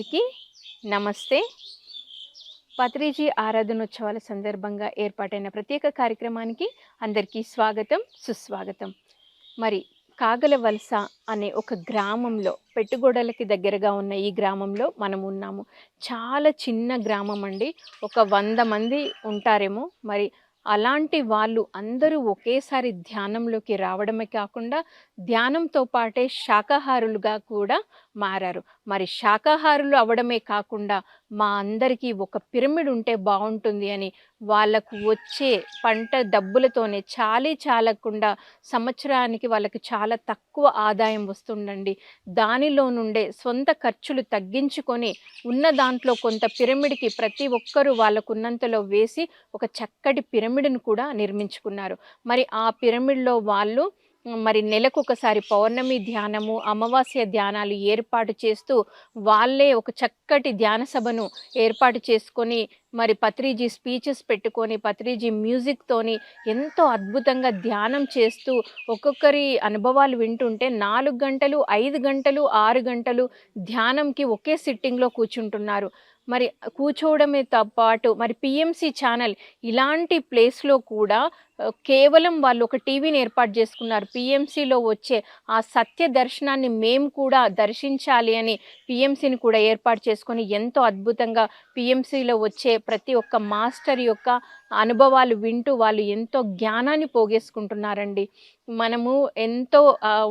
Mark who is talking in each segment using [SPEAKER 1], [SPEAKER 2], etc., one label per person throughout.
[SPEAKER 1] అందరికీ నమస్తే. పత్రిజీ ఆరాధనోత్సవాల సందర్భంగా ఏర్పాటైన ప్రత్యేక కార్యక్రమానికి అందరికీ స్వాగతం సుస్వాగతం. మరి కాగల వలస అనే ఒక గ్రామంలో పెట్టుగోడలకి దగ్గరగా ఉన్న ఈ గ్రామంలో మనం ఉన్నాము. చాలా చిన్న గ్రామం అండి. ఒక వంద మంది ఉంటారేమో. మరి అలాంటి వాళ్ళు అందరూ ఒకేసారి ధ్యానంలోకి రావడమే కాకుండా ధ్యానంతో పాటే శాకాహారులుగా కూడా మారారు. మరి శాకాహారులు అవడమే కాకుండా మా అందరికీ ఒక పిరమిడ్ ఉంటే బాగుంటుంది అని వాళ్ళకు వచ్చే పంట డబ్బులతోనే చాలీ చాలకుండా సంవత్సరానికి వాళ్ళకి చాలా తక్కువ ఆదాయం వస్తుండండి దానిలో నుండే సొంత ఖర్చులు తగ్గించుకొని ఉన్న దాంట్లో కొంత పిరమిడ్కి ప్రతి ఒక్కరూ వాళ్ళకున్నంతలో వేసి ఒక చక్కటి పిరమిడ్ను కూడా నిర్మించుకున్నారు. మరి ఆ పిరమిడ్లో వాళ్ళు మరి నెలకు ఒకసారి పౌర్ణమి ధ్యానము అమావాస్య ధ్యానాలు ఏర్పాటు చేస్తూ వాళ్ళే ఒక చక్కటి ధ్యాన సభను ఏర్పాటు చేసుకొని మరి పత్రిజీ స్పీచెస్ పెట్టుకొని పత్రిజీ మ్యూజిక్తోని ఎంతో అద్భుతంగా ధ్యానం చేస్తూ ఒక్కొక్కరి అనుభవాలు వింటుంటే నాలుగు గంటలు ఐదు గంటలు ఆరు గంటలు ధ్యానంకి ఒకే సిట్టింగ్లో కూర్చుంటున్నారు. మరి కూర్చోవడమే తో పాటు మరి పిఎంసి ఛానల్ ఇలాంటి ప్లేస్లో కూడా కేవలం వాళ్ళు ఒక టీవీని ఏర్పాటు చేసుకున్నారు. పిఎంసిలో వచ్చే ఆ సత్య దర్శనాన్ని మేము కూడా దర్శించాలి అని పిఎంసిని కూడా ఏర్పాటు చేసుకొని ఎంతో అద్భుతంగా పిఎంసిలో వచ్చే ప్రతి ఒక్క మాస్టర్ యొక్క అనుభవాలు వింటూ వాళ్ళు ఎంతో జ్ఞానాన్ని పోగేసుకుంటున్నారండి. మనము ఎంతో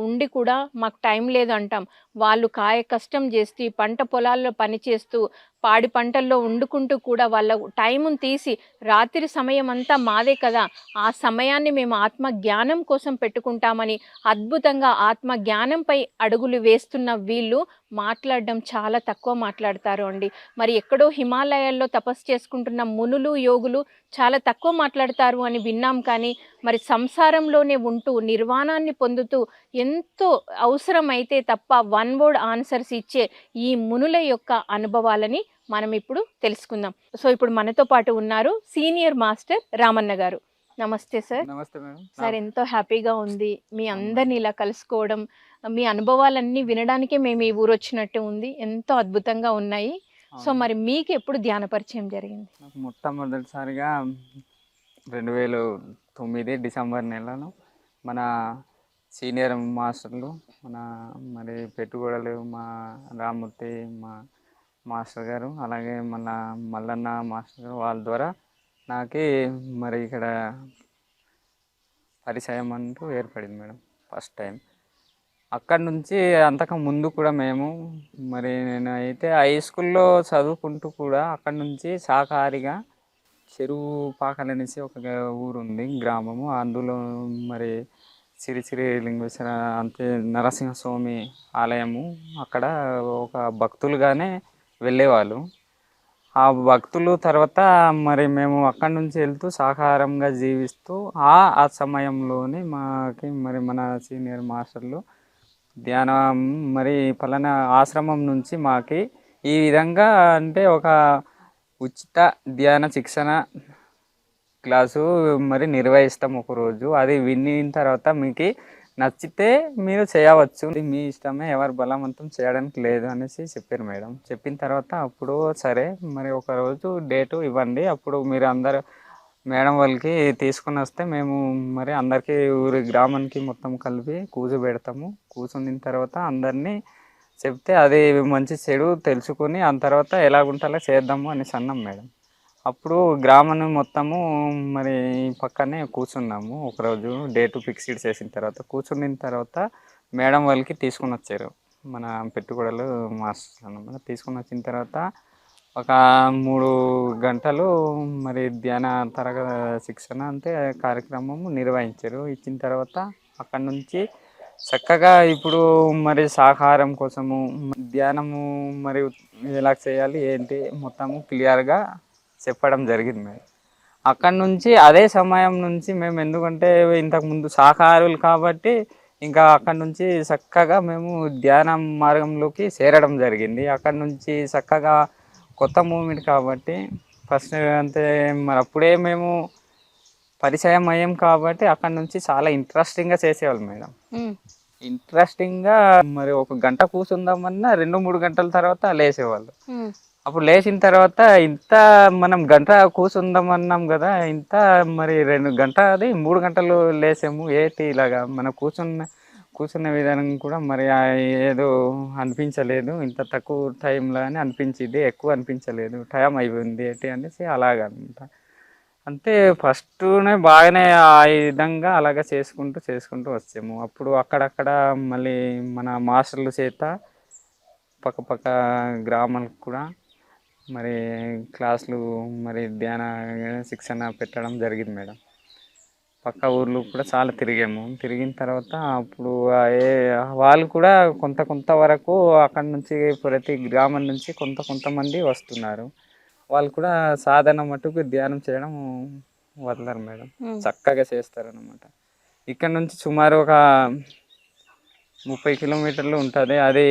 [SPEAKER 1] ఉండి కూడా మాకు టైం లేదు అంటాం. వాళ్ళు కాయ కష్టం చేస్తూ పంట పొలాల్లో పని చేస్తూ పాడి పంటల్లో వండుకుంటూ కూడా వాళ్ళ టైముని తీసి రాత్రి సమయం అంతా మాదే కదా. ఆ సమయాన్ని మేము ఆత్మ జ్ఞానం కోసం పెట్టుకుంటామని అద్భుతంగా ఆత్మ జ్ఞానంపై అడుగులు వేస్తున్న వీళ్ళు మాట్లాడడం చాలా తక్కువ మాట్లాడతారు అండి. మరి ఎక్కడో హిమాలయాల్లో తపస్సు చేసుకుంటున్న మునులు యోగులు చాలా తక్కువ మాట్లాడతారు అని విన్నాం కానీ మరి సంసారంలోనే ఉంటూ నిర్వాణాన్ని పొందుతూ ఎంతో అవసరమైతే తప్ప వన్ వర్డ్ ఆన్సర్స్ ఇచ్చే ఈ మునుల యొక్క అనుభవాలని మనం ఇప్పుడు తెలుసుకుందాం. సో ఇప్పుడు మనతో పాటు ఉన్నారు సీనియర్ మాస్టర్ రామన్న గారు. నమస్తే సార్.
[SPEAKER 2] నమస్తే మేడం.
[SPEAKER 1] సార్ ఎంతో హ్యాపీగా ఉంది. మీ అందరిని ఇలా కలుసుకోవడం మీ అనుభవాలన్నీ వినడానికే మేము ఈ ఊరు వచ్చినట్టు ఉంది. ఎంతో అద్భుతంగా ఉన్నాయి. సో మరి మీకు ఎప్పుడు ధ్యాన పరిచయం జరిగింది
[SPEAKER 2] మొట్టమొదటిసారిగా రెండు వేలు తొమ్మిది డిసెంబర్ నెలలో మన సీనియర్ మాస్టర్లు మన మరి పెట్టుకోడలు మా రామూర్తి మా మాస్టర్ గారు అలాగే మన మల్లన్న మాస్టర్ గారు వాళ్ళ ద్వారా నాకే మరి ఇక్కడ పరిచయం అంటూ ఏర్పడింది మేడం ఫస్ట్ టైం. అక్కడి నుంచి అంతకు ముందు కూడా మేము మరి నేను అయితే హై స్కూల్లో చదువుకుంటూ కూడా అక్కడి నుంచి శాకాహారిగా చెరువు పాకలు అనేసి ఒక ఊరుంది ఊరు ఉంది గ్రామము. అందులో మరి సిరిసిరి లింగేశ్వర అంతే నరసింహస్వామి ఆలయము అక్కడ ఒక భక్తులుగానే వెళ్ళేవాళ్ళు. ఆ భక్తులు తర్వాత మరి మేము అక్కడి నుంచి వెళ్తూ సహకారంగా జీవిస్తూ ఆ ఆ సమయంలోనే మాకి మరి మన సీనియర్ మాస్టర్లు ధ్యానం మరి పలానా ఆశ్రమం నుంచి మాకి ఈ విధంగా అంటే ఒక ఉచిత ధ్యాన శిక్షణ క్లాసు మరి నిర్వహిస్తాం ఒకరోజు. అది విన్న తర్వాత మీకు నచ్చితే మీరు చేయవచ్చు. మీ ఇష్టమే ఎవరు బలవంతం చేయడానికి లేదు అనేసి చెప్పారు మేడం. చెప్పిన తర్వాత అప్పుడు సరే మరి ఒక రోజు డేటు ఇవ్వండి. అప్పుడు మీరు అందరు మేడం వాళ్ళకి తీసుకుని వస్తే మేము మరి అందరికీ ఊరి గ్రామానికి మొత్తం కలిపి కూచోబెడతాము కూర్చున్న తర్వాత అందరినీ చెప్తే అది మంచి చెడు తెలుసుకొని ఆ తర్వాత ఎలాగుంటాలో చేద్దాము అనేసి అన్నాం మేడం. అప్పుడు గ్రామం మొత్తము మరి పక్కనే కూర్చున్నాము. ఒకరోజు డేట్ ఫిక్స్డ్ చేసిన తర్వాత కూర్చున్న తర్వాత మేడం వాళ్ళకి తీసుకుని వచ్చారు. మన పెట్టుకోడలు మాస్టర్ అన్నమాట. తీసుకుని వచ్చిన తర్వాత ఒక మూడు గంటలు మరి ధ్యాన తరగతి శిక్షణ అంటే కార్యక్రమం నిర్వహించారు. ఇచ్చిన తర్వాత అక్కడి నుంచి చక్కగా ఇప్పుడు మరి సాహారం కోసము ధ్యానము మరి ఎలా చేయాలి ఏంటి మొత్తము క్లియర్గా చెప్పడం జరిగింది మేడం అక్కడ నుంచి అదే సమయం నుంచి మేము ఎందుకంటే ఇంతకుముందు శాకాహారులు కాబట్టి ఇంకా అక్కడ నుంచి చక్కగా మేము ధ్యాన మార్గంలోకి చేరడం జరిగింది. అక్కడ నుంచి చక్కగా కొత్త మూమెంట్ కాబట్టి ఫస్ట్ అంతే మరి అప్పుడే మేము పరిచయం అయ్యాం కాబట్టి అక్కడ నుంచి చాలా ఇంట్రెస్టింగ్గా చేసేవాళ్ళం మేడం. ఇంట్రెస్టింగ్గా మరి ఒక గంట కూర్చుందామన్నా రెండు మూడు గంటల తర్వాత లేసేవాళ్ళు. అప్పుడు లేచిన తర్వాత ఇంత మనం గంట కూర్చుందామన్నాం కదా ఇంత మరి రెండు గంట అది మూడు గంటలు లేసాము. ఏంటి ఇలాగా మనం కూర్చున్న కూర్చున్న విధానం కూడా మరి ఏదో అనిపించలేదు. ఇంత తక్కువ టైంలో అని అనిపించింది ఎక్కువ అనిపించలేదు. టైం అయిపోయింది ఏంటి అనేసి అలాగ అనమాట అంటే ఫస్ట్నే బాగానే ఆ విధంగా అలాగ చేసుకుంటూ చేసుకుంటూ వచ్చాము. అప్పుడు అక్కడక్కడ మళ్ళీ మన మాస్టర్ల చేత పక్కపక్క గ్రామాలకు కూడా మరి క్లాసులు మరి ధ్యాన శిక్షణ పెట్టడం జరిగింది మేడం. పక్క ఊర్లు కూడా చాలా తిరిగాము. తిరిగిన తర్వాత అప్పుడు వాళ్ళు కూడా కొంత కొంత వరకు అక్కడ నుంచి ప్రతి గ్రామం నుంచి కొంత కొంతమంది వస్తున్నారు. వాళ్ళు కూడా సాధన మటుకు ధ్యానం చేయడం వదలరు మేడం. చక్కగా చేస్తారనమాట ఇక్కడ నుంచి సుమారు ఒక ముప్పై కిలోమీటర్లు ఉంటుంది. అది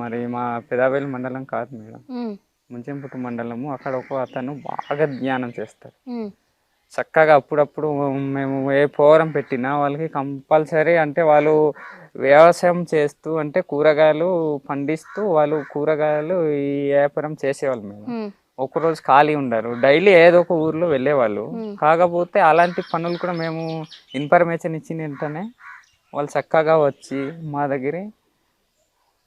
[SPEAKER 2] మరి మా పెదాబేలి మండలం కాదు మేడం. ముంచెంపుట్టు మండలము అక్కడ ఒక అతను బాగా ధ్యానం చేస్తారు చక్కగా అప్పుడప్పుడు మేము ఏ పోరం పెట్టినా వాళ్ళకి కంపల్సరీ అంటే వాళ్ళు వ్యవసాయం చేస్తూ అంటే కూరగాయలు పండిస్తూ వాళ్ళు కూరగాయలు ఈ వ్యాపారం చేసేవాళ్ళు మేము. ఒక్కరోజు ఖాళీ ఉండరు. డైలీ ఏదో ఒక ఊర్లో వెళ్ళేవాళ్ళు. కాకపోతే అలాంటి పనులు కూడా మేము ఇన్ఫర్మేషన్ ఇచ్చిన వెంటనే వాళ్ళు చక్కగా వచ్చి మా దగ్గర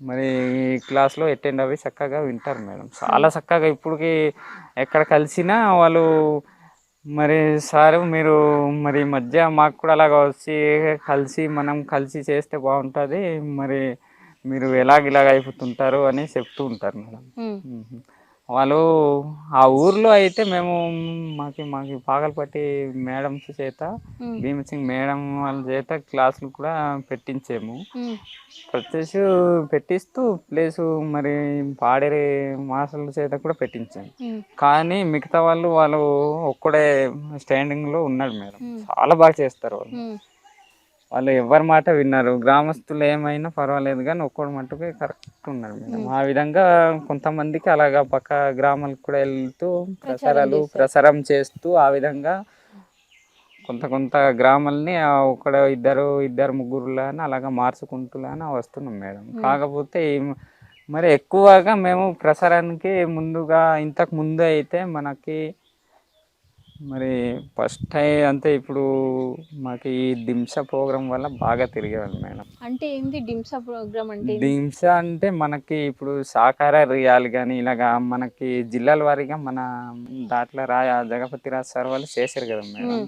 [SPEAKER 2] మరి ఈ క్లాస్లో అటెండ్ అవి చక్కగా వింటారు మేడం. చాలా చక్కగా ఇప్పటికి ఎక్కడ కలిసినా వాళ్ళు మరి సారు మీరు మరి మధ్య మాకు కూడా అలాగ వచ్చి కలిసి మనం కలిసి చేస్తే బాగుంటుంది. మరి మీరు ఎలాగ ఇలాగ అయిపోతుంటారు అని చెప్తూ ఉంటారు మేడం. వాళ్ళు ఆ ఊర్లో అయితే మేము మాకి మాకి పాగలపట్టి మేడమ్స్ చేత భీమసింగ్ మేడం వాళ్ళ చేత క్లాసులు కూడా పెట్టించాము.
[SPEAKER 1] ఉమ్,
[SPEAKER 2] ప్రత్యేక పెట్టిస్తూ ప్లేస్ మరి పాడేరే మాస్టర్ల చేత కూడా పెట్టించాము కానీ మిగతా వాళ్ళు వాళ్ళు ఒక్కడే స్టాండింగ్లో ఉన్నాడు మేడం. చాలా బాగా చేస్తారు వాళ్ళు. వాళ్ళు ఎవరి మాట విన్నారు. గ్రామస్తులు ఏమైనా పర్వాలేదు కానీ ఒక్కడు మట్టుకే కరెక్ట్ ఉన్నారు మేడం. ఆ విధంగా కొంతమందికి అలాగా పక్క గ్రామాలకు కూడా వెళ్తూ ప్రసారాలు ప్రసారం చేస్తూ ఆ విధంగా కొంత కొంత గ్రామాలని ఆ ఒకడు ఇద్దరు ఇద్దరు ముగ్గురులాని అలాగా మార్చుకుంటూలానే వస్తున్నాం మేడం. కాకపోతే మరి ఎక్కువగా మేము ప్రసారానికి ముందుగా ఇంతకు ముందు అయితే మనకి మరి ఫస్ట్ టైం అంటే ఇప్పుడు మాకు ఈ దింస ప్రోగ్రాం వల్ల బాగా తిరిగేవాళ్ళు మేడం.
[SPEAKER 1] అంటే ఏంది డిమ్సా ప్రోగ్రామ్ అంటే?
[SPEAKER 2] దింస అంటే మనకి ఇప్పుడు సాకార రియాలు కానీ ఇలాగా మనకి జిల్లాల వారీగా మన దాంట్లో రా జగపతి రాజ్ సార్ వాళ్ళు చేశారు కదా మేడం.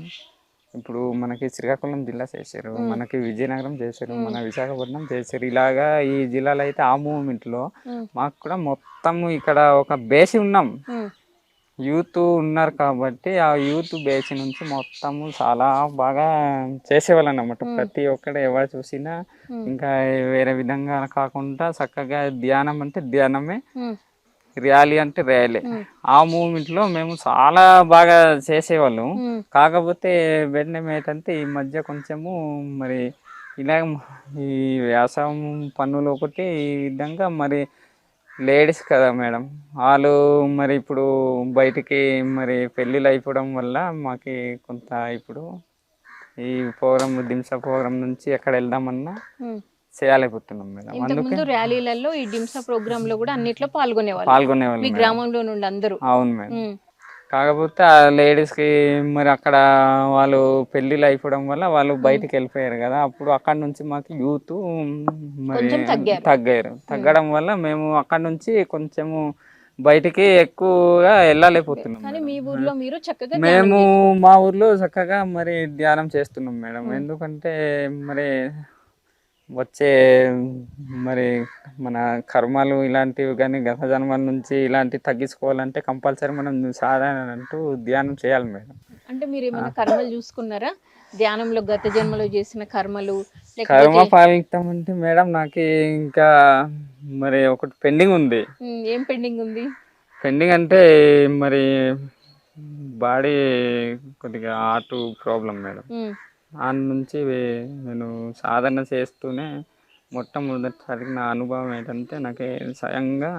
[SPEAKER 2] ఇప్పుడు మనకి శ్రీకాకుళం జిల్లా చేశారు మనకి విజయనగరం చేశారు మన విశాఖపట్నం చేశారు. ఇలాగా ఈ జిల్లాలో అయితే ఆ మూమెంట్లో మాకు కూడా మొత్తం ఇక్కడ ఒక బేసి ఉన్నాం. యూత్ ఉన్నారు కాబట్టి ఆ యూత్ బేస్ నుంచి మొత్తము చాలా బాగా చేసేవాళ్ళు అన్నమాట. ప్రతి ఒక్కడు ఎవరు చూసినా. ఇంకా వేరే విధంగా కాకుండా చక్కగా ధ్యానం అంటే ధ్యానమే ర్యాలీ అంటే ర్యాలీ. ఆ మూమెంట్లో మేము చాలా బాగా చేసేవాళ్ళం. కాకపోతే వెంటనే ఏంటంటే ఈ మధ్య కొంచెము మరి ఇలా ఈ వ్యవసాయం పన్నులు ఒకటి ఈ విధంగా మరి లేడీస్ కదా మేడం. వాళ్ళు మరి ఇప్పుడు బయటికి మరి పెళ్ళిళ్ళు అయిపోవడం వల్ల మాకి కొంత ఇప్పుడు ఈ ప్రోగ్రామ్ దింస ప్రోగ్రామ్ నుంచి ఎక్కడ వెళ్దామన్నా మేడం. అందుకే
[SPEAKER 1] ర్యాలీలలో ఈ డిమ్సా ప్రోగ్రామ్లో కూడా అన్నిట్లో పాల్గొనేవాళ్ళు.
[SPEAKER 2] పాల్గొనేవాళ్ళు
[SPEAKER 1] మీ. గ్రామంలో నుండి అందరూ.
[SPEAKER 2] అవును మేడం. కాకపోతే ఆ లేడీస్కి మరి అక్కడ వాళ్ళు పెళ్ళిళ్ళు అయిపోవడం వల్ల వాళ్ళు బయటికి వెళ్ళిపోయారు కదా అప్పుడు అక్కడ నుంచి మాకు యూత్ మరి
[SPEAKER 1] తగ్గారు.
[SPEAKER 2] తగ్గడం వల్ల మేము అక్కడ నుంచి కొంచెము బయటికి ఎక్కువగా వెళ్ళలేకపోతున్నాం మేము మా ఊర్లో చక్కగా మరి ధ్యానం చేస్తున్నాం మేడం. ఎందుకంటే మరి వచ్చే మరి మన కర్మలు ఇలాంటివి కానీ గత జన్మల నుంచి ఇలాంటివి తగ్గించుకోవాలంటే కంపల్సరీ మనం సాధన అంటూ ధ్యానం చేయాలి మేడం.
[SPEAKER 1] అంటే మీరు ఏమైనా కర్మలు చూసుకున్నారా? ధ్యానంలో గత జన్మలో చేసిన కర్మలు
[SPEAKER 2] కర్మ పావిక్తం అంటే మేడం నాకు ఇంకా మరి ఒకటి పెండింగ్ ఉంది.
[SPEAKER 1] ఏం పెండింగ్ ఉంది?
[SPEAKER 2] పెండింగ్ అంటే మరి బాడీ కొద్దిగా ఆటు ప్రాబ్లం మేడం. దాని నుంచి నేను సాధన చేస్తూనే మొట్టమొదటిసారి నా అనుభవం ఏంటంటే నాకు స్వయంగా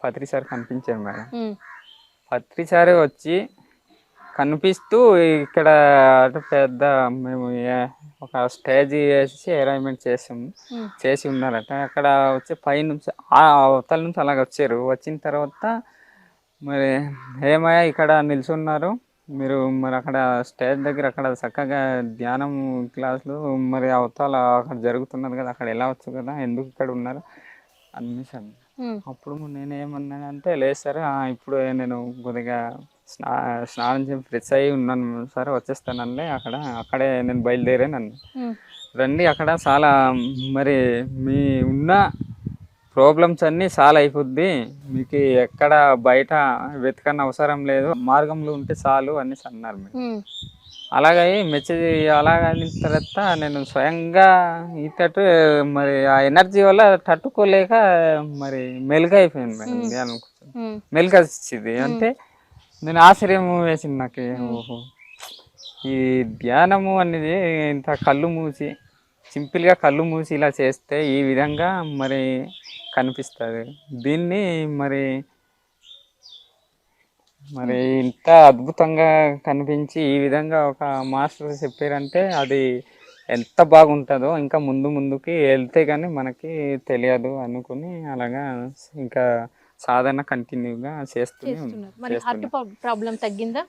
[SPEAKER 2] పత్రిసారి కనిపించారు మేడం.
[SPEAKER 1] ఉమ్,
[SPEAKER 2] పత్రిసారి వచ్చి కనిపిస్తూ ఇక్కడ అటు పెద్ద మేము ఒక స్టేజ్ వేసి అరేంజ్మెంట్ చేసాము చేసి ఉన్నారట అక్కడ వచ్చి పై నుంచి ఆ అవతల నుంచి అలాగ వచ్చారు. వచ్చిన తర్వాత మరి ఏమయ్యా ఇక్కడ నిల్చున్నారు? మీరు మరి అక్కడ స్టేజ్ దగ్గర అక్కడ చక్కగా ధ్యానం క్లాసులు మరి అవతల అక్కడ జరుగుతున్నది కదా అక్కడ ఎలా వచ్చు కదా ఎందుకు ఇక్కడ ఉన్నారు?
[SPEAKER 1] ఉమ్,
[SPEAKER 2] అప్పుడు నేనేమన్నానంటే లేదు సార్ ఇప్పుడు నేను కొద్దిగా స్నా స్నానం చేసి ఫ్రెష్ అయ్యి ఉన్నాను సార్ వచ్చేస్తానండి అక్కడ అక్కడే నేను బయలుదేరాను రండి అక్కడ చాలా మరి మీ ఉన్న ప్రాబ్లమ్స్ అన్నీ సాల్వ్ అయిపోద్ది. మీకు ఎక్కడ బయట వెతకని అవసరం లేదు. మార్గంలో ఉంటే చాలు అనేసి అన్నారు మీరు. అలాగే మెసేజ్ అలాగైన తర్వాత నేను స్వయంగా ఈతట్టు మరి ఆ ఎనర్జీ వల్ల తట్టుకోలేక మరి మెలుగు అయిపోయాను మేడం మెలుగు వచ్చింది అంటే నేను ఆశ్చర్యం వేసింది నాకు. ఓహో. ఈ ధ్యానము అనేది ఇంత కళ్ళు మూసి సింపుల్గా కళ్ళు మూసి ఇలా చేస్తే ఈ విధంగా మరి కనిపిస్తుంది. దీన్ని మరి మరి ఇంత అద్భుతంగా కనిపించి ఈ విధంగా ఒక మాస్టర్ చెప్పారంటే అది ఎంత బాగుంటుందో ఇంకా ముందు ముందుకి వెళ్తే కానీ మనకి తెలియదు అనుకుని అలాగా ఇంకా సాధన కంటిన్యూగా చేస్తూనే
[SPEAKER 1] మరి హార్ట్ ప్రాబ్లం తగ్గిందా?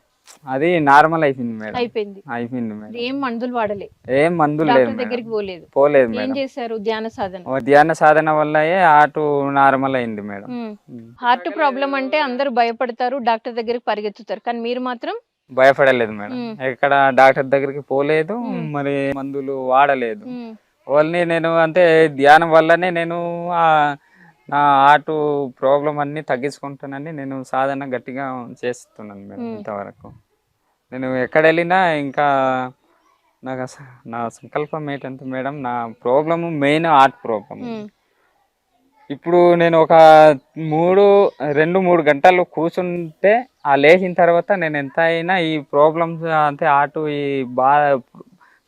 [SPEAKER 2] అది నార్మల్ అయిపోయింది మేడం.
[SPEAKER 1] అయిపోయింది.
[SPEAKER 2] అయిపోయింది మేడం.
[SPEAKER 1] ఏం మందులు వాడలే.
[SPEAKER 2] ఏం మందులు లేదు
[SPEAKER 1] దగ్గరికి పోలేదు.
[SPEAKER 2] పోలేదు
[SPEAKER 1] ఏం చేశారు? ధ్యాన సాధన.
[SPEAKER 2] ధ్యాన సాధన వల్లయే ఆటు నార్మల్ అయింది మేడం.
[SPEAKER 1] హార్ట్ ప్రాబ్లం అంటే అందరూ భయపడతారు డాక్టర్ దగ్గరికి పరిగెత్తుతారు. కానీ మీరు మాత్రం
[SPEAKER 2] భయపడలేదు మేడం. ఎక్కడ డాక్టర్ దగ్గరికి పోలేదు. మరి మందులు వాడలేదు. ఓన్లీ నేను అంటే ధ్యానం వల్లనే నేను ఆ నా ఆటు ప్రాబ్లం అన్ని తగ్గించుకుంటానని నేను సాధన గట్టిగా చేస్తున్నాను మేడం. ఇంతవరకు. నేను ఎక్కడ వెళ్ళినా ఇంకా నాకు నా సంకల్పం ఏంటంటే మేడం నా problem main art problem.
[SPEAKER 1] Um,
[SPEAKER 2] ఇప్పుడు నేను ఒక మూడు రెండు మూడు గంటలు కూర్చుంటే ఆ లేచిన తర్వాత నేను ఎంత అయినా ఈ ప్రాబ్లమ్స్ అంటే అటు ఈ బాధ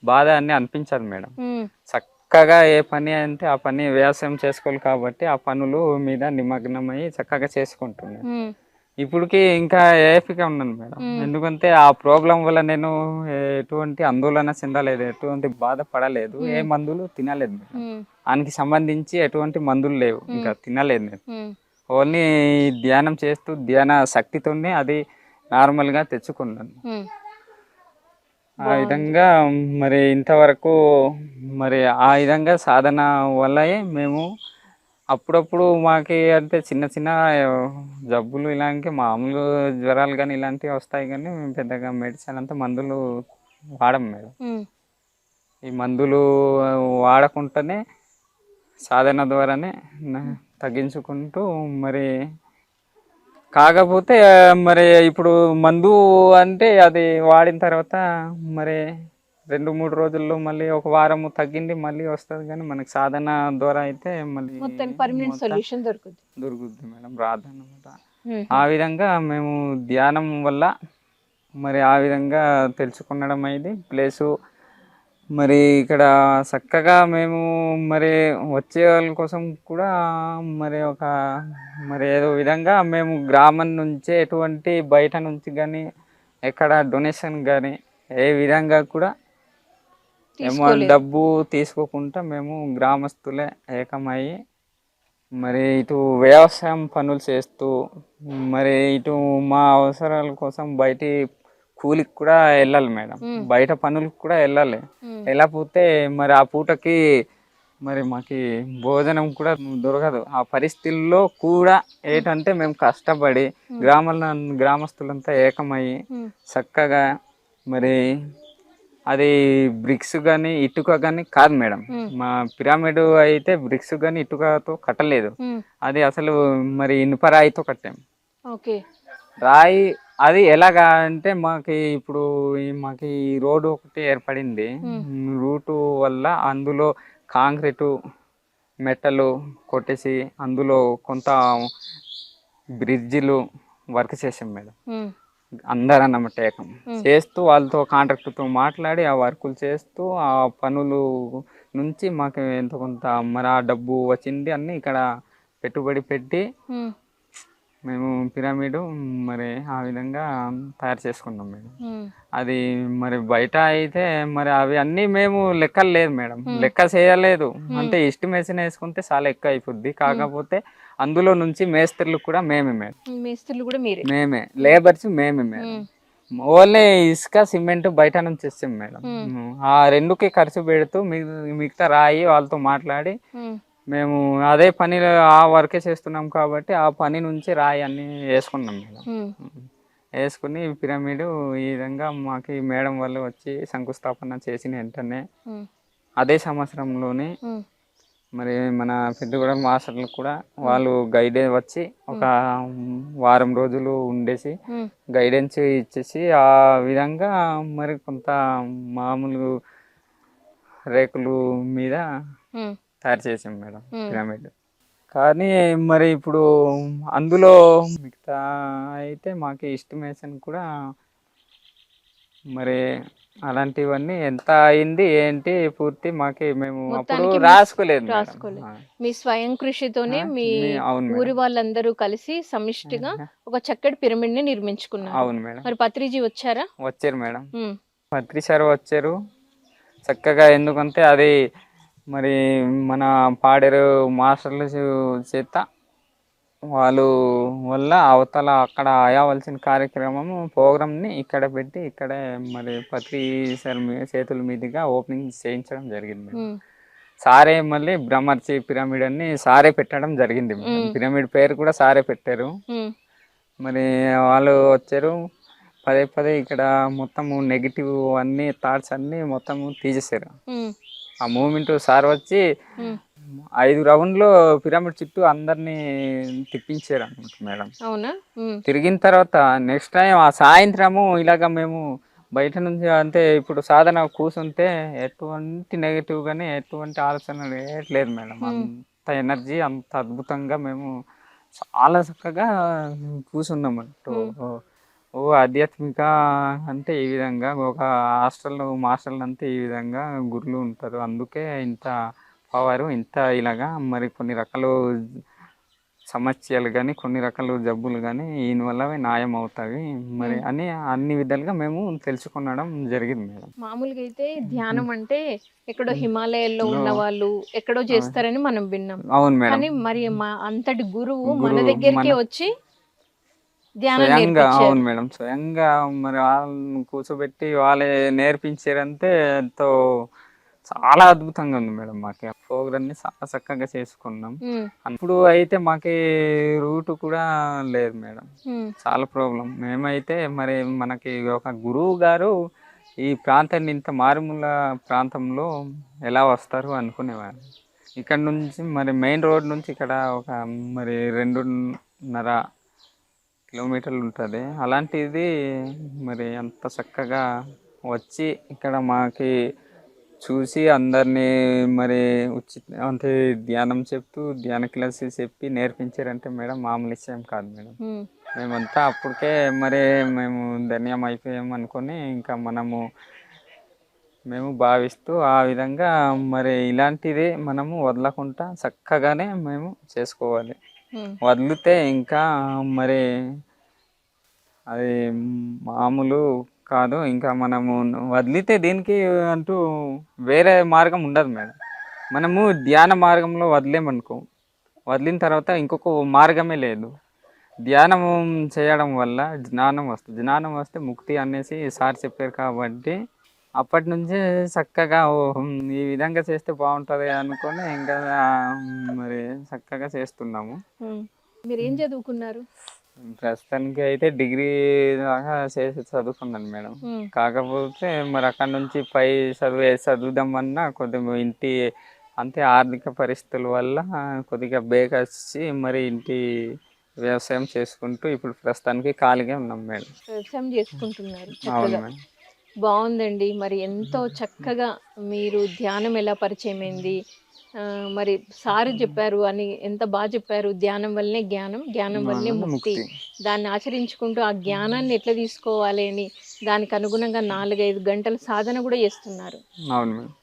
[SPEAKER 2] బాధ అని అనిపించదు మేడం. చక్కగా ఏ పని అంటే ఆ పని వ్యవసాయం చేసుకోవాలి కాబట్టి ఆ పనులు మీద నిమగ్నమై చక్కగా చేసుకుంటున్నాను. ఇప్పటికి ఇంకా ఏపిగా ఉన్నాను మేడం. ఎందుకంటే ఆ ప్రాబ్లం వల్ల నేను ఎటువంటి ఆందోళన చెందలేదు ఎటువంటి బాధపడలేదు ఏ మందులు తినలేదు మేడం. దానికి సంబంధించి ఎటువంటి మందులు లేవు ఇంకా తినలేదు నేను. ఓన్లీ ధ్యానం చేస్తూ ధ్యాన శక్తితోనే అది నార్మల్గా తెచ్చుకున్నాను. ఆ విధంగా మరి ఇంతవరకు మరి ఆ విధంగా సాధన వల్లే మేము అప్పుడప్పుడు మాకి అంటే చిన్న చిన్న జబ్బులు ఇలాంటి మామూలు జ్వరాలు కానీ ఇలాంటివి వస్తాయి కానీ మేము పెద్దగా మెడిసిన్ అంతా మందులు వాడం మేడం ఈ మందులు వాడకుండానే సాధన ద్వారానే తగ్గించుకుంటూ మరి కాకపోతే మరి ఇప్పుడు మందు అంటే అది వాడిన తర్వాత మరి రెండు మూడు రోజుల్లో మళ్ళీ ఒక వారం తగ్గింది మళ్ళీ వస్తుంది. కానీ మనకి సాధన ద్వారా అయితే మళ్ళీ
[SPEAKER 1] పర్మనెంట్ సొల్యూషన్ దొరుకుతుంది
[SPEAKER 2] దొరుకుతుంది మేడం రాదన్నమాట. ఆ విధంగా మేము ధ్యానం వల్ల మరి ఆ విధంగా తెలుసుకునడం అయింది. ప్లస్ మరి ఇక్కడ చక్కగా మేము మరి వచ్చే వాళ్ళ కోసం కూడా మరి ఒక మరి ఏదో విధంగా మేము గ్రామం నుంచే ఎటువంటి బయట నుంచి కానీ ఎక్కడ డొనేషన్ కానీ ఏ విధంగా కూడా ఏమో
[SPEAKER 1] తీసుకోలేదు.
[SPEAKER 2] డబ్బు తీసుకోకుండా మేము గ్రామస్తులే ఏకమయ్యి మరి ఇటు వ్యవసాయం పనులు చేస్తూ మరి ఇటు మా అవసరాల కోసం బయటి కూలికి కూడా వెళ్ళాలి మేడం. బయట పనులకు కూడా వెళ్ళాలి.
[SPEAKER 1] ఉమ్,
[SPEAKER 2] వెళ్ళకపోతే మరి ఆ పూటకి మరి మాకి భోజనం కూడా దొరకదు. ఆ పరిస్థితుల్లో కూడా ఏంటంటే మేము కష్టపడి గ్రామాల గ్రామస్తులంతా ఏకమయ్యి చక్కగా మరి అది బ్రిక్స్ కానీ ఇటుక కానీ కాదు మేడం. మా పిరమిడ్ అయితే బ్రిక్స్ కానీ ఇటుకతో కట్టలేదు. అది అసలు మరి ఇనుపరాయితో కట్టాం.
[SPEAKER 1] ఓకే.
[SPEAKER 2] రాయి అది ఎలాగా అంటే మాకి ఇప్పుడు మాకి ఈ రోడ్డు ఒకటి ఏర్పడింది. రూటు వల్ల అందులో కాంక్రీటు మెట్టలు కొట్టేసి అందులో కొంత బ్రిడ్జిలు వర్క్ చేసాం మేడం. అందరూ అన్నమాట ఏకం. చేస్తూ వాళ్ళతో కాంట్రాక్టర్తో మాట్లాడి ఆ వర్కులు చేస్తూ ఆ పనులు నుంచి మాకు ఎంత కొంత మరి ఆ డబ్బు వచ్చింది అన్ని ఇక్కడ పెట్టుబడి పెట్టి మేము పిరమిడ్ మరి ఆ విధంగా తయారు చేసుకున్నాం మేడం. అది మరి బయట అయితే మరి అవి అన్నీ మేము లెక్కలు లేదు మేడం. లెక్క చేయలేదు. అంటే ఎస్టిమేషన్ వేసుకుంటే చాలా ఎక్కువ అయిపోద్ది. కాకపోతే అందులో నుంచి మేస్త్రులు కూడా మేమే మేడం.
[SPEAKER 1] మేస్త్రులు కూడా మీరే.
[SPEAKER 2] మేమే. లేబర్స్ మేమే మేడం. ఓన్లీ ఇసుక సిమెంట్ బయట నుంచి ఇస్తాం మేడం. ఆ రెండుకి ఖర్చు పెడుతూ మిగ- మిగతా రాయి వాళ్ళతో మాట్లాడి మేము అదే పని ఆ వర్కే చేస్తున్నాం కాబట్టి ఆ పని నుంచి రాయి అన్ని వేసుకున్నాం మేడం. వేసుకుని పిరమిడ్ ఈ విధంగా మాకు మేడం వాళ్ళు వచ్చి శంకుస్థాపన చేసిన వెంటనే అదే సంవత్సరంలోనే మరి మన పెద్దగూడెం మాస్టర్లు కూడా వాళ్ళు గైడే వచ్చి ఒక వారం రోజులు ఉండేసి గైడెన్స్ ఇచ్చేసి ఆ విధంగా మరి కొంత మామూలు రేకులు మీద తయారు చేసాం మేడం. పిరమిడ్. కానీ మరి ఇప్పుడు అందులో మిగతా అయితే మాకు ఎస్టిమేషన్ కూడా మరి అలాంటివన్నీ ఎంత అయింది ఏంటి పూర్తి మాకి మేము అప్పుడు రాసుకోలేదు.
[SPEAKER 1] మీ స్వయం కృషితోనే మీ. ఊరి వాళ్ళందరూ కలిసి సమిష్టిగా ఒక చక్కటి పిరమిడ్ని నిర్మించుకున్నారు.
[SPEAKER 2] అవును మేడం.
[SPEAKER 1] మరి పత్రిజీ వచ్చారా?
[SPEAKER 2] వచ్చారు మేడం. పత్రి సార్ వచ్చారు. చక్కగా ఎందుకంటే అది మరి మన పాడేరు మాస్టర్ల చేత వాళ్ళు వల్ల అవతల అక్కడ అయ్యవలసిన కార్యక్రమము ప్రోగ్రామ్ని ఇక్కడ పెట్టి ఇక్కడే మరి పత్రి సార్ చేతుల మీదుగా ఓపెనింగ్ చేయించడం జరిగింది సారే మళ్ళీ బ్రహ్మర్చి పిరమిడ్ అని సారే పెట్టడం జరిగింది. పిరమిడ్ పేరు కూడా సారే పెట్టారు. మరి వాళ్ళు వచ్చారు. పదే పదే ఇక్కడ మొత్తము నెగిటివ్ అన్ని థాట్స్ అన్ని మొత్తము తీసేశారు.
[SPEAKER 1] ఉమ్,
[SPEAKER 2] ఆ మూమెంట్ సార్ వచ్చి ఐదు రౌండ్లో పిరమిడ్ చుట్టూ అందరినీ తిప్పించారు అనమాట మేడం.
[SPEAKER 1] అవునా?
[SPEAKER 2] తిరిగిన తర్వాత నెక్స్ట్ టైం ఆ సాయంత్రము ఇలాగ మేము బయట నుంచి అంటే ఇప్పుడు సాధన కూర్చుంటే ఎటువంటి నెగిటివ్ కానీ ఎటువంటి ఆలోచన లేదు మేడం. అంత ఎనర్జీ అంత అద్భుతంగా మేము చాలా చక్కగా కూర్చున్నాం అన్నట్టు ఓ- ఆధ్యాత్మిక అంటే ఈ విధంగా ఒక హాస్టల్ మాస్టర్లు అంతే ఈ విధంగా గురులు ఉంటారు. అందుకే ఇంత పవర్ ఇంత ఇలాగా మరి కొన్ని రకాలు సమస్యలు కానీ కొన్ని రకాల జబ్బులు కానీ ఈయన వల్ల న్యాయం అవుతాయి. మరి అని అన్ని విధాలుగా మేము తెలుసుకునడం జరిగింది మేడం.
[SPEAKER 1] మామూలుగా అయితే ధ్యానం అంటే ఎక్కడో హిమాలయాల్లో ఉన్న వాళ్ళు ఎక్కడో చేస్తారని మనం విన్నాం.
[SPEAKER 2] అవును మేడం.
[SPEAKER 1] కానీ మరి మా అంతటి గురువు మన దగ్గరికి వచ్చి
[SPEAKER 2] స్వయంగా అవును మేడం స్వయంగా మరి వాళ్ళని కూర్చోబెట్టి వాళ్ళే నేర్పించారంటే ఎంతో చాలా అద్భుతంగా ఉంది మేడం మాకు. ఆ ప్రోగ్రామ్ని చాలా చక్కగా చేసుకున్నాం. అప్పుడు అయితే మాకి రూట్ కూడా లేదు మేడం. చాలా ప్రాబ్లం. మేమైతే మరి మనకి ఒక గురువు గారు ఈ ప్రాంతాన్ని ఇంత మారుమూల ప్రాంతంలో ఎలా వస్తారు అనుకునేవారు. ఇక్కడ నుంచి మరి మెయిన్ రోడ్ నుంచి ఇక్కడ ఒక మరి రెండున్నర కిలోమీటర్లు ఉంటుంది అలాంటిది మరి అంత చక్కగా వచ్చి ఇక్కడ మాకి చూసి అందరినీ మరి ఉచిత అంటే ధ్యానం చెప్తూ ధ్యాన క్లాసెస్ చెప్పి నేర్పించారంటే మేడం మామూలు విషయం కాదు మేడం. మేమంతా అప్పటికే మరి మేము ధన్యం అయిపోయాం అనుకొని ఇంకా మనము మేము భావిస్తూ ఆ విధంగా మరి ఇలాంటిది మనము వదలకుండా చక్కగానే మేము చేసుకోవాలి. వదిలితే ఇంకా మరి అది మామూలు కాదు. ఇంకా మనము వదిలితే దీనికి అంటూ వేరే మార్గం ఉండదు మేడం. మనము ధ్యాన మార్గంలో వదిలేమనుకో వదిలిన తర్వాత ఇంకొక మార్గమే లేదు. ధ్యానం చేయడం వల్ల జ్ఞానం వస్తుంది. జ్ఞానం వస్తే ముక్తి అనేసి సార్ చెప్పారు కాబట్టి అప్పటి నుంచి చక్కగా ఈ విధంగా చేస్తే బాగుంటుంది అనుకొని ఇంకా మరి చక్కగా చేస్తున్నాము.
[SPEAKER 1] మీరు ఏం చదువుకున్నారు?
[SPEAKER 2] ప్రస్తుతానికి అయితే డిగ్రీ దాకా చేసి చదువుకున్నాను మేడం. కాకపోతే మరి అక్కడ నుంచి పై చదువు చదువుదామన్నా కొద్దిగా ఇంటి అంతే ఆర్థిక పరిస్థితుల వల్ల కొద్దిగా బేక్ వచ్చి మరి ఇంటి వ్యవసాయం చేసుకుంటూ ఇప్పుడు ప్రస్తుతానికి ఖాళీగా ఉన్నాం మేడం.
[SPEAKER 1] వ్యవసాయం చేసుకుంటున్నారు
[SPEAKER 2] అవును మేడం.
[SPEAKER 1] బాగుందండి. మరి ఎంతో చక్కగా మీరు ధ్యానం ఎలా పరిచయం అయింది మరి సారు చెప్పారు అని ఎంత బాగా చెప్పారు. ధ్యానం వల్లనే జ్ఞానం జ్ఞానం వల్లనే ముక్తి. దాన్ని ఆచరించుకుంటూ ఆ జ్ఞానాన్ని ఎట్లా తీసుకోవాలి అని దానికి అనుగుణంగా నాలుగైదు గంటల సాధన కూడా చేస్తున్నారు.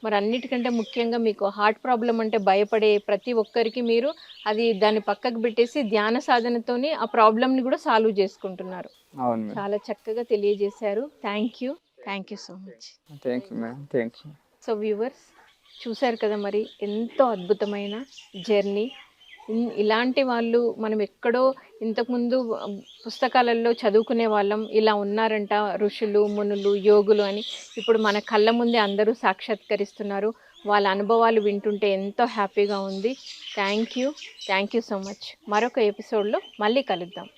[SPEAKER 1] మరి అన్నిటికంటే ముఖ్యంగా మీకు హార్ట్ ప్రాబ్లం అంటే భయపడే ప్రతి ఒక్కరికి మీరు అది దాన్ని పక్కకు పెట్టేసి ధ్యాన సాధనతోని ఆ ప్రాబ్లమ్ని కూడా సాల్వ్ చేసుకుంటున్నారు. చాలా చక్కగా తెలియజేశారు. Thank you. Thank you so much
[SPEAKER 2] thank you madam thank you
[SPEAKER 1] so viewers చూశారు కదా మరి ఎంతో అద్భుతమైన జర్నీ. ఇలాంటి వాళ్ళు మనం ఎక్కడో ఇంతకుముందు పుస్తకాలలో చదువుకునే వాళ్ళం. ఇలా ఉన్నారంట ఋషులు మునులు యోగులు అని. ఇప్పుడు మన కళ్ళ ముందే అందరూ సాక్షాత్కరిస్తున్నారు. వాళ్ళ అనుభవాలు వింటుంటే ఎంతో హ్యాపీగా ఉంది. Thank you thank you so much మరొక ఎపిసోడ్లో మళ్ళీ కలుద్దాం.